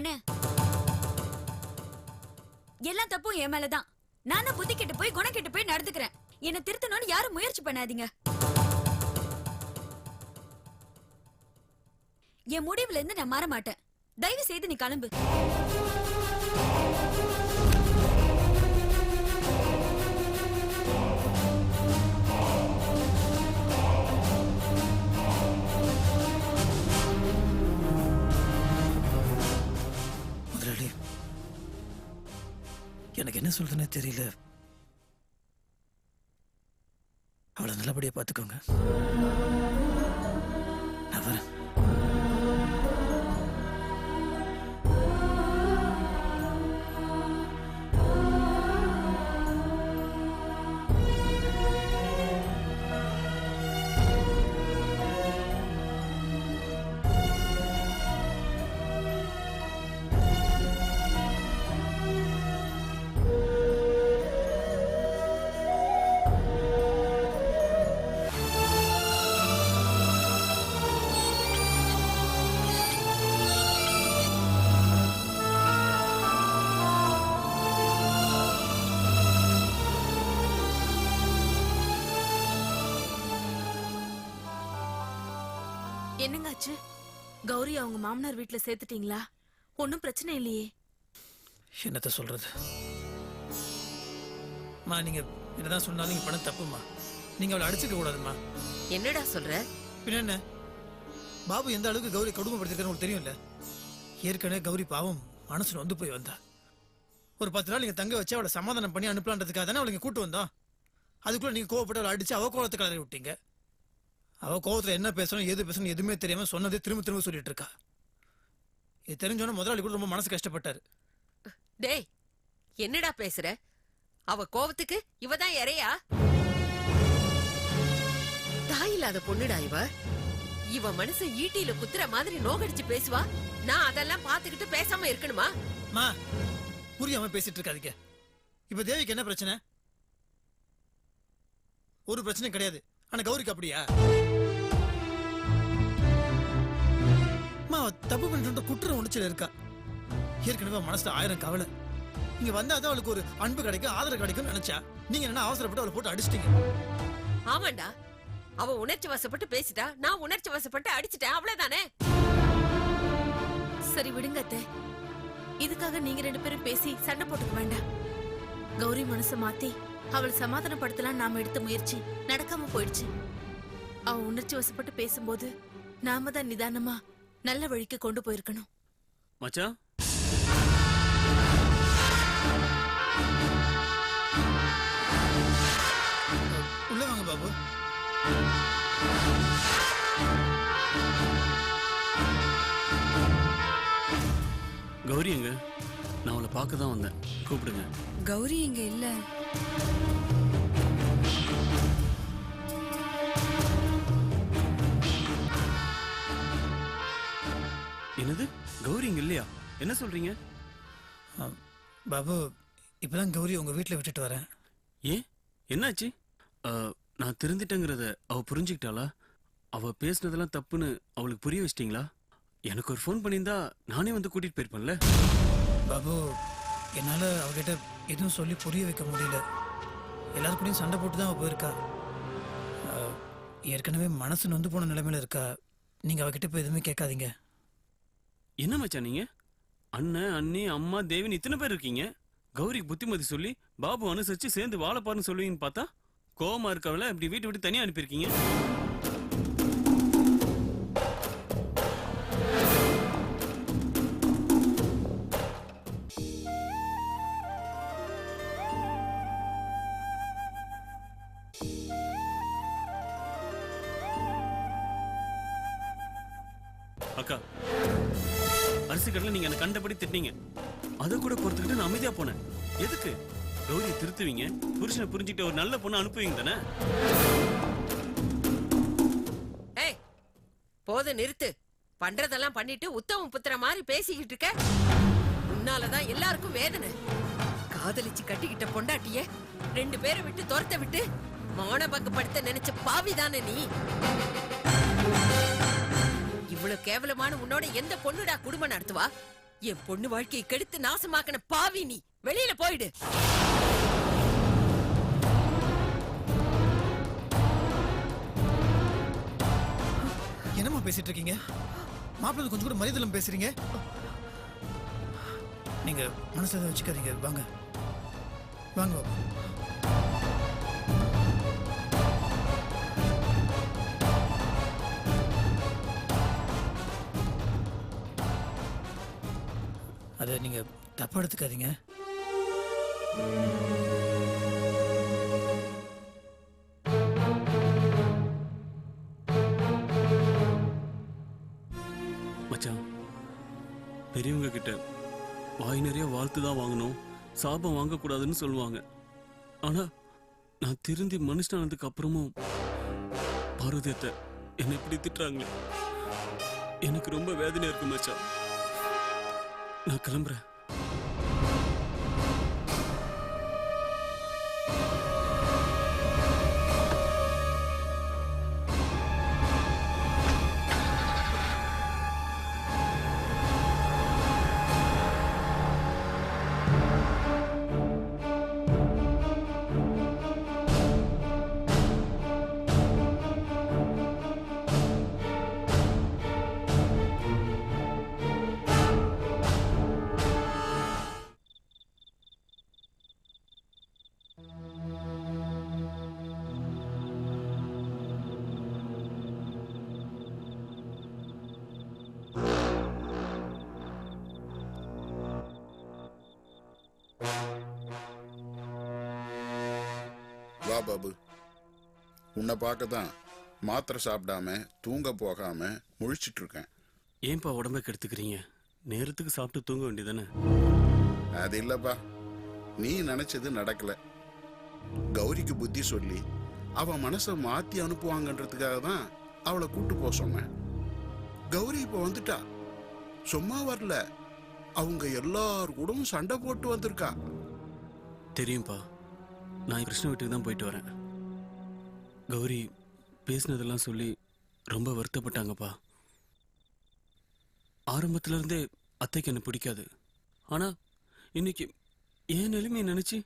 அண்ணே. எல்லா தப்பும் என் மேலதான். நான் புத்தி கெட்டு போய் குணம் கெட்டு போய் நடந்துக்கிறேன். என்ன திருத்தணும்னு யாரும் முயற்சி பண்ணாதீங்க. என் முடிவுல இருந்து நான் மாற மாட்டேன். தயவு செய்து நீ கிளம்பு. எனக்கு தெரியல. அவளை நல்லபடியா பார்த்துக்கோங்க நான் வரேன். என்னங்க ஆச்சு கௌரி அவங்க மாமனார் வீட்ல சேர்த்துட்டீங்களா? ஒன்னும் பிரச்சனை இல்லையே. என்னத்த சொல்றது? மா நீங்க என்னதான் சொன்னாலும் நீங்க பண்ண தப்புமா நீங்க அவளை அடிச்சுக்க கூடாதும்மா. என்னடா சொல்ற? பின்ன என்ன? பாபு எந்த அளவுக்கு கௌரி கொடுமைப்படுத்திருக்காரு உங்களுக்கு தெரியும்ல? ஏற்கனவே கௌரி பாவம் மனசுல வந்து போய் வந்தா. ஒரு பத்து நாள் நீங்க தங்க வச்சு அவளை சமாதானம் பண்ணி அனுப்பலான்றதுக்காக தானே அவளை இங்க கூட்டு வந்தோம். அதுக்குள்ள நீங்க கோவப்பட்டு அவளை அடிச்சு அவ கோவத்தை கலரி விட்டீங்க. அவ கோவத்துல என்ன பேசணும் எது பேசணும் எதுவுமே தெரியாம சொன்னதே திரும்ப திரும்ப சொல்லிட்டு இருக்கா. இது தெரிஞ்சோன்னா முதலாளி கூட ரொம்ப மனசு கஷ்டப்பட்டாரு. டேய் என்னடா பேசுற? அவ கோவத்துக்கு இவ தான் இறையா? தாய் இல்லாத பொண்ணுடா இவ? இவ மனசு ஈட்டியில குத்துற மாதிரி நோகடிச்சு பேசுவா? நான் அதெல்லாம் பாத்துக்கிட்டு பேசாம இருக்கணுமா? மா புரியாம பேசிட்டு இருக்காதீங்க. இப்ப தேவிக்கு என்ன பிரச்சனை? ஒரு பிரச்சனையும் கிடையாது. ஆனா கௌரிக்கு அப்படியா? அம்மா, அவ தப்பு பண்ணிட்டு குற்ற உணர்ச்சியில இருக்கா? ஏற்கனவே மனசுல ஆயிரம் கவலை. இங்க வந்தாதான் அவளுக்கு ஒரு அன்பு கிடைக்கும் ஆதரவு கிடைக்கும்னு நினைச்சா. நீங்க என்ன அவசரப்பட்டு அவளை போட்டு அடிச்சிட்டீங்க. ஆமாண்டா. அவ உணர்ச்சி வசப்பட்டு பேசிட்டா நான் உணர்ச்சி வசப்பட்டு அடிச்சிட்டேன் அவ்வளவுதானே? சரி விடுங்க அத்தை. இதுக்காக நீங்க ரெண்டு பேரும் பேசி சண்டை போட்டுக்க வேண்டாம். கௌரி மனசை மாத்தி அவளை சமாதானப்படுத்தலாம் நாம எடுத்த முயற்சி நடக்காம போயிடுச்சு. அவ உணர்ச்சி வசப்பட்டு பேசும்போது நாம தான் நிதானமா நல்ல வழிக்கு கொண்டு போயிருக்கணும். மச்சான்? உள்ள வாங்க பாபு. கௌரி எங்க? நான் அவளை பார்க்க தான் வந்தேன். கூப்பிடுங்க. கௌரி இங்க இல்ல. என்ன சொல்றீங்க? ஆ, பாபு இப்பதான் கௌரி உங்க வீட்டுல விட்டுட்டு வரேன். ஏன் என்னாச்சு? நான் திருந்திட்டேங்கிறத அவ புரிஞ்சுக்கிட்டாளா? அவ பேசுனதெல்லாம் தப்புன்னு அவளுக்கு புரிய வச்சிட்டீங்களா? எனக்கு ஒரு ஃபோன் பண்ணியிருந்தா நானே வந்து கூட்டிட்டு போயிருப்பேன்ல. பாபு என்னால அவகிட்ட எதுவும் சொல்லி புரிய வைக்க முடியல. எல்லாருக்கூடயும் சண்டை போட்டு தான் அவ போயிருக்கா. ஏற்கனவே மனசு நொந்து போன நிலைமையில இருக்கா. நீங்க அவகிட்ட போய் எதுவுமே கேட்காதீங்க. என்ன மச்சான் நீங்க? அண்ணன் அண்ணி அம்மா தேவின்னு இத்தனை பேர் இருக்கீங்க? கௌரிக்கு புத்திமதி சொல்லி பாபு அனுசரிச்சு சேர்ந்து வாழப்பாருன்னு சொல்லுவீங்கன்னு பார்த்தா கோவமா இருக்கவள இப்படி வீட்டை விட்டு தனியா அனுப்பியிருக்கீங்க. அக்கா அரிசி கடல நீங்க என்ன கண்டபடி திட்டினீங்க. அதை கூட பொறுத்துக்கிட்டு நான் அமைதியா போனேன். எதுக்கு? கௌரியை திருத்துவீங்க? புருஷனை புரிஞ்சுக்கிட்ட ஒரு நல்ல பொண்ணை அனுப்புவீங்க தானே? ஏய் போது நிறுத்து. பண்றதெல்லாம் பண்ணிட்டு உத்தம புத்திர மாதிரி பேசிக்கிட்டு இருக்க. உன்னாலதான் எல்லாருக்கும் வேதனை. காதலிச்சு கட்டிக்கிட்ட பொண்டாட்டிய ரெண்டு பேரை விட்டு துரத்த விட்டு மானபங்கப்படுத்த நினைச்ச பாவிதானே நீ? இவ்வளவு கேவலமான உன்னோட எந்த பொண்ணுடா குடும்பம் நடத்துவா? என் பொண்ணு வாழ்க்கையை கெடுத்து நாசமாக்கின பாவி நீ. வெளியில போயிடு. என்னம்மா பேசிட்டு இருக்கீங்க மாப்பிள்ளை கொஞ்சம் கூட மரியாதை இல்லாம பேசுறீங்க? நீங்க மனசுல வச்சுக்காதீங்க. வாங்க. வாங்க பாபு அதை நீங்கள் தப்பா எடுத்துக்காதீங்க. மச்சான் பெரியவங்க கிட்ட வாய் நிறைய வாழ்த்து தான் வாங்கணும். சாபம் வாங்கக்கூடாதுன்னு சொல்லுவாங்க. ஆனா நான் திருந்தி மனுஷனானதுக்கு அப்புறமும் பாரதியத்தை என்னை இப்படி திட்டுறாங்களே. எனக்கு ரொம்ப வேதனையா இருக்கு மச்சான். நான் கிளம்புறேன் பாபு உன்னை பார்க்க தான் மாத்திரை சாப்பிடாம தூங்க போகாம முழிச்சிட்டு இருக்கேன் ஏன்பா உடம்ப கெடுத்துக்கிறீங்க? நேரத்துக்கு சாப்பிட்டு தூங்க வேண்டியதானே? அது இல்லப்பா. நீ நினைச்சது நடக்கல. கௌரிக்கு புத்தி சொல்லி அவ மனசை மாத்தி அனுப்புவாங்கன்றதுக்காக தான் அவளை கூட்டு போக சொன்னேன். கௌரி இப்ப வந்துட்டா. சும்மா வரல. அவங்க எல்லார் கூடவும் சண்டை போட்டு வந்திருக்கா. தெரியும்பா. நான் கிருஷ்ண வீட்டுக்கு தான் போயிட்டு வரேன். கௌரி பேசினதெல்லாம் சொல்லி ரொம்ப வருத்தப்பட்டாங்கப்பா. ஆரம்பத்துல இருந்தே அத்தைக்கு என்ன பிடிக்காது. ஆனா இன்னைக்கு என் நிலைமையை நினைச்சு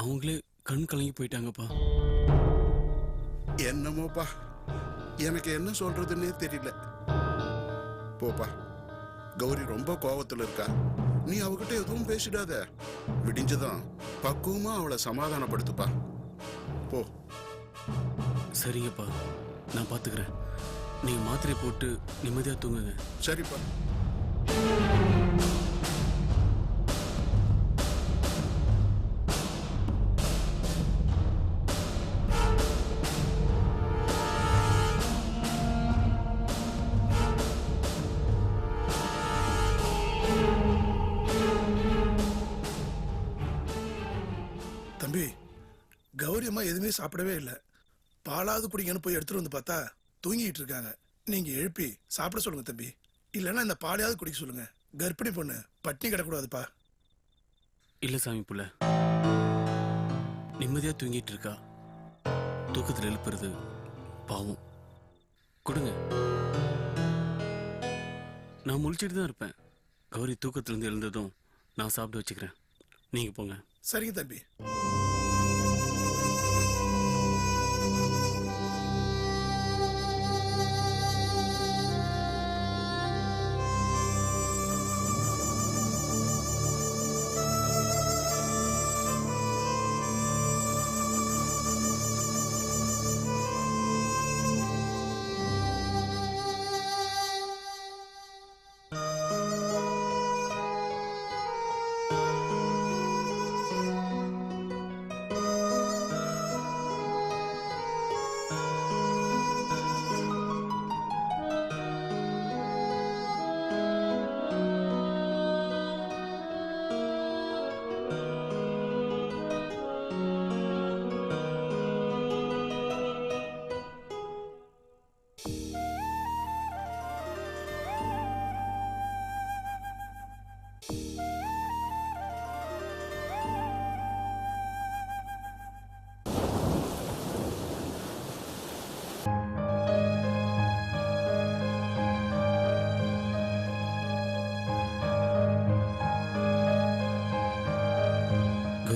அவங்களே கண் கலங்கி போயிட்டாங்கப்பா. என்னமோப்பா? எனக்கு என்ன சொல்றதுன்னே தெரியல. போப்பா கௌரி ரொம்ப கோவத்துல இருக்கா. நீ அவகிட்ட எதுவும் பேசிடாத. விடிஞ்சதான் பக்குவமா அவளை சமாதானப்படுத்துப்பா. போ. சரிங்கப்பா. நான் பாத்துக்கிறேன். நீங்க மாத்திரை போட்டு நிம்மதியா தூங்குங்க. சரிப்பா. அம்மா எதுவுமே சாப்பிடவே இல்லை. பாலாவது குடிங்கன்னு போய் எடுத்துட்டு வந்து பார்த்தா தூங்கிட்டு இருக்காங்க. நீங்க எழுப்பி சாப்பிட சொல்லுங்க தம்பி. இல்லைன்னா இந்த பாலையாவது குடிக்க சொல்லுங்க. கர்ப்பிணி பொண்ணு பட்டினி கிடக்கூடாதுப்பா இல்ல சாமி புள்ள. நிம்மதியா தூங்கிட்டு இருக்கா. தூக்கத்துல எழுப்புறது பாவம். கொடுங்க. நான் முழிச்சிட்டு தான் இருப்பேன். கௌரி தூக்கத்துல இருந்து எழுந்ததும் நான் சாப்பிட்டு வச்சுக்கிறேன். நீங்க போங்க. சரிங்க தம்பி.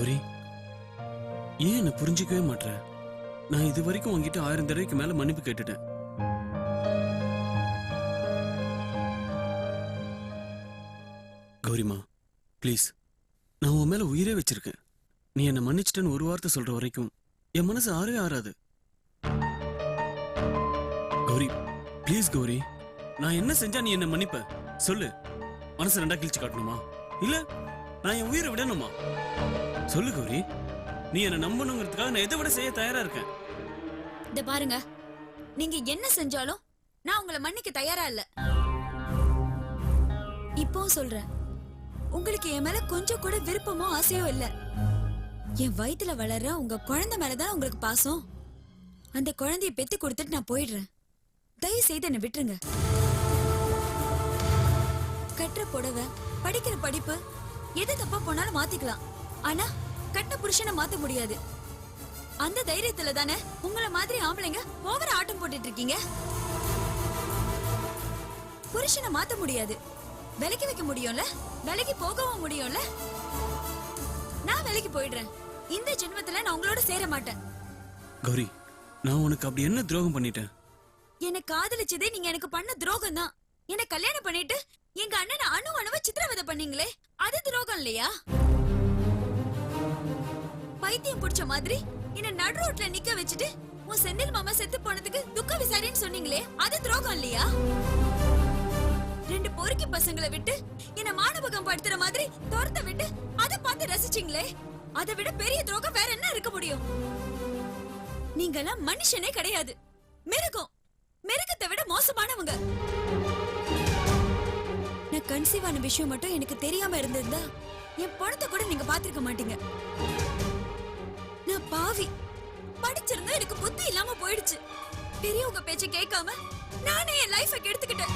ஏன் என்ன புரிஞ்சிக்கவே மாட்ற? நான் இது வரைக்கும் உங்ககிட்ட ஆயிரம் தடவைக்கு மேல மன்னிப்பு கேட்டுட்டேன். கௌரிமா ப்ளீஸ் நான் உன் மேல உயிரே வச்சிருக்கேன். நீ என்னை மன்னிச்சிட்டேன்னு ஒரு வார்த்தை சொல்ற வரைக்கும் என் மனசு ஆறவே ஆறாது. கௌரி ப்ளீஸ் கௌரி நான் என்ன செஞ்சா நீ என்ன மன்னிப்ப? சொல்லு. மனசு ரெண்டா கிழிச்சு காட்டணுமா? இல்ல நான் என் உயிரை விடணுமா? சொல்லு கௌரி. நீ என்ன நம்பணுங்கிறதுக்காக நான் எதை விட செய்ய தயாரா இருக்கேன்? இந்த பாருங்க. நீங்க என்ன செஞ்சாலும் நான் உங்களை மன்னிக்க தயாரா இல்ல. இப்போ சொல்றேன். உங்களுக்கு என் மேல கொஞ்சம் கூட விருப்பமோ ஆசையோ இல்ல. என் வயித்துல வளர்ற உங்க குழந்தை மேலதான் உங்களுக்கு பாசம்? அந்த குழந்தைய பெத்து கொடுத்துட்டு நான் போயிடுறேன். தயவு செய்து என்ன விட்டுருங்க. கட்டுற புடவை படிக்கிற படிப்பு எது தப்பா போனாலும் மாத்திக்கலாம். ஆனா கட்டின புருஷனை மாத்த முடியாது. அந்த தைரியத்துல தானே உங்கள மாதிரி ஆம்பளைங்க ஓவர ஆட்டம் போட்டுட்டு இருக்கீங்க? புருஷனை மாத்த முடியாது. விலைக்கு வைக்க முடியும்ல? விலைக்கு போகவும் முடியும்ல? நான் விலைக்கு போயிடுறேன். இந்த ஜென்மத்துல நான் உங்களோட சேர மாட்டேன். கௌரி நான் உனக்கு அப்படி என்ன துரோகம் பண்ணிட்டேன்? என்னை காதலிச்சதே நீங்க எனக்கு பண்ண துரோகம் தான் என்ன கல்யாணம் பண்ணிட்டு எங்க அண்ணனை அணு அணுவ சித்திரவதை பண்ணீங்களே அது துரோகம் இல்லையா? பைத்தியம் பிடிச்ச மாதிரி என்ன நடு ரோட்ல நிக்க வச்சுட்டு உன் செந்தில் மாமா செத்து போனதுக்கு துக்க விசாரின்னு சொன்னீங்களே அது துரோகம் இல்லையா? ரெண்டு பொறுக்கி பசங்களை விட்டு என்ன மானபகம் படுத்துற மாதிரி துரத்த விட்டு அதை பார்த்து ரசிச்சீங்களே அதை விட பெரிய துரோகம் வேற என்ன இருக்க முடியும்? நீங்கெல்லாம் மனுஷனே கிடையாது. மிருகம். மிருகத்தை விட மோசமானவங்க. நான் கன்சீவான விஷயம் மட்டும் எனக்கு தெரியாம இருந்திருந்தா என் பணத்தை கூட நீங்க பாத்திருக்க மாட்டீங்க. நான் பாவி? படிச்சிருந்தா எனக்கு புத்தி இல்லாம போயிடுச்சு. பெரியவங்க பேச்ச கேட்காம நானே என் லைஃப கெடுத்துக்கிட்டேன்.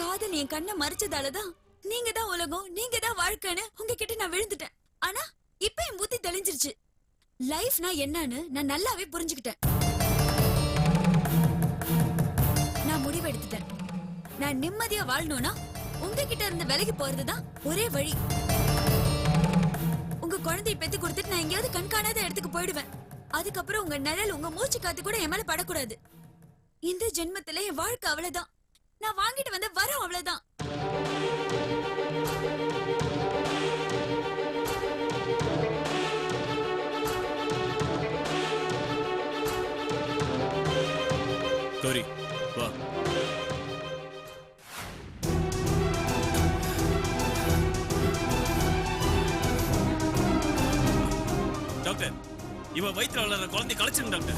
காதல் என் கண்ணை மறைச்சதாலதான் நீங்க தான் உலகம் நீங்க தான் வாழ்க்கைன்னு உங்ககிட்ட நான் விழுந்துட்டேன். ஆனா இப்ப என் புத்தி தெளிஞ்சிருச்சு. லைஃப்னா என்னன்னு நான் நல்லாவே புரிஞ்சுக்கிட்டேன். நான் முடிவெடுத்துட்டேன். நான் நிம்மதியா வாழணும்னா உங்ககிட்ட இருந்து விலகி போறதுதான் ஒரே வழி. குழந்தைய பெத்து கொடுத்துட்டு நான் எங்கேயாவது கண்காணாத இடத்துக்கு போயிடுவேன். அதுக்கப்புறம் உங்க நிழல் உங்க மூச்சு காத்து கூட என் மேல படக்கூடாது. இந்த ஜென்மத்துல என் வாழ்க்கை அவ்வளவுதான். நான் வாங்கிட்டு வந்த வரம் அவ்வளவுதான். டாக்டர். இவன் வயிற்றுல வளர்ற குழந்தை கலைச்சிருங்க டாக்டர்.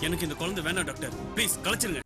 எனக்கு இந்த குழந்தை வேணாம் டாக்டர். ப்ளீஸ் கலைச்சிருங்க.